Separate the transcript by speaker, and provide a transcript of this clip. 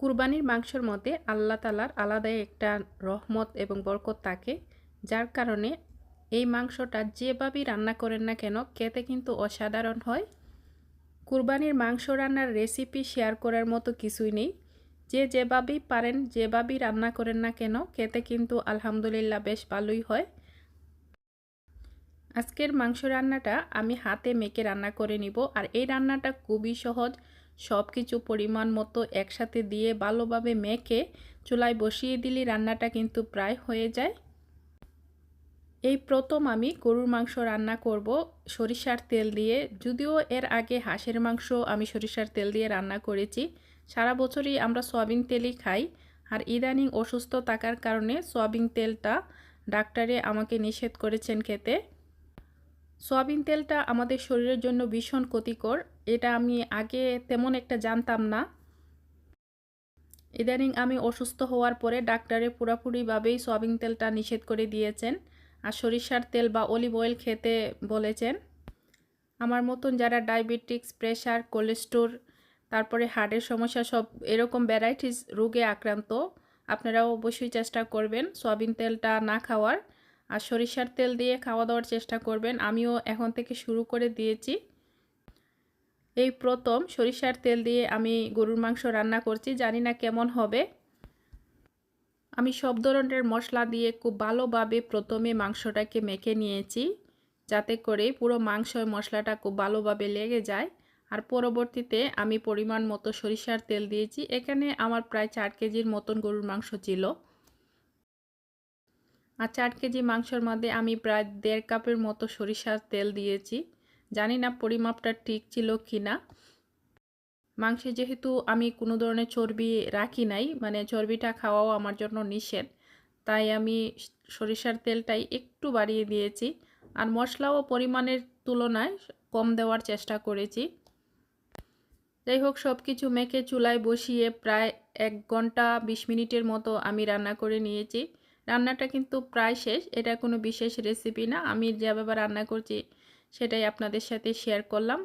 Speaker 1: কুরবানির মাংসর মধ্যে আল্লাহ তালার আলাদাই একটা রহমত এবং বরকত থাকে, যার কারণে এই মাংসটা যেভাবেই রান্না করেন না কেন, খেতে কিন্তু অসাধারণ হয়। কুরবানির মাংস রান্নার রেসিপি শেয়ার করার মতো কিছুই নেই। যে যেভাবেই পারেন, যেভাবেই রান্না করেন না কেন, খেতে কিন্তু আলহামদুলিল্লাহ বেশ ভালোই হয়। আজকের মাংস রান্নাটা আমি হাতে মেখে রান্না করে নিব, আর এই রান্নাটা খুবই সহজ সব কিছু পরিমাণ মতো একসাথে দিয়ে ভালোভাবে মেখে চুলায় বসিয়ে দিলে রান্নাটা কিন্তু প্রায় হয়ে যায়। এই প্রথম আমি গরুর মাংস রান্না করব সরিষার তেল দিয়ে। যদিও এর আগে হাঁসের মাংস আমি সরিষার তেল দিয়ে রান্না করেছি। সারা বছরই আমরা সয়াবিন তেলই খাই। আর ইদানিং অসুস্থ থাকার কারণে সয়াবিন তেলটা ডাক্তারে আমাকে নিষেধ করেছেন খেতে। সয়াবিন তেলটা আমাদের শরীরের জন্য ভীষণ ক্ষতিকর। এটা আমি আগে তেমন একটা জানতাম না। ইদানিং আমি অসুস্থ হওয়ার পরে ডাক্তারে পুরোপুরিভাবেই সয়াবিন তেলটা নিষেধ করে দিয়েছেন আর সরিষার তেল বা অলিভ অয়েল খেতে বলেছেন। আমার মতন যারা ডায়াবেটিক্স, প্রেশার কোলেস্টোর তারপরে হার্টের সমস্যা সব এরকম ভ্যারাইটিস রোগে আক্রান্ত, আপনারাও অবশ্যই চেষ্টা করবেন সয়াবিন তেলটা না খাওয়ার। আর সরিষার তেল দিয়ে খাওয়া দাওয়ার চেষ্টা করবেন। আমিও এখন থেকে শুরু করে দিয়েছি। এই প্রথম সরিষার তেল দিয়ে আমি গরুর মাংস রান্না করছি। জানি না কেমন হবে। আমি সব ধরনের মশলা দিয়ে খুব ভালোভাবে প্রথমে মাংসটাকে মেখে নিয়েছি, যাতে করে পুরো মাংস মশলাটা খুব ভালোভাবে লেগে যায়। আর পরবর্তীতে আমি পরিমাণ মতো সরিষার তেল দিয়েছি। এখানে আমার প্রায় চার কেজির মতন গরুর মাংস ছিল। আর চার কেজি মাংসের মধ্যে আমি প্রায় দেড় কাপের মতো সরিষার তেল দিয়েছি। জানি না পরিমাপটা ঠিক ছিল কি না। মাংসে যেহেতু আমি কোনো ধরনের চর্বি রাখি নাই মানে চর্বিটা খাওয়াও আমার জন্য নিষেধ, তাই আমি সরিষার তেলটাই একটু বাড়িয়ে দিয়েছি আর মশলাও পরিমাণের তুলনায় কম দেওয়ার চেষ্টা করেছি। যাই হোক সব কিছু মেখে চুলায় বসিয়ে প্রায় এক ঘণ্টা বিশ মিনিটের মতো আমি রান্না করে নিয়েছি। রান্নাটা কিন্তু প্রায় শেষ, এটা কোনো বিশেষ রেসিপি না। আমি যেভাবে রান্না করছি, সেটাই আপনাদের সাথে শেয়ার করলাম।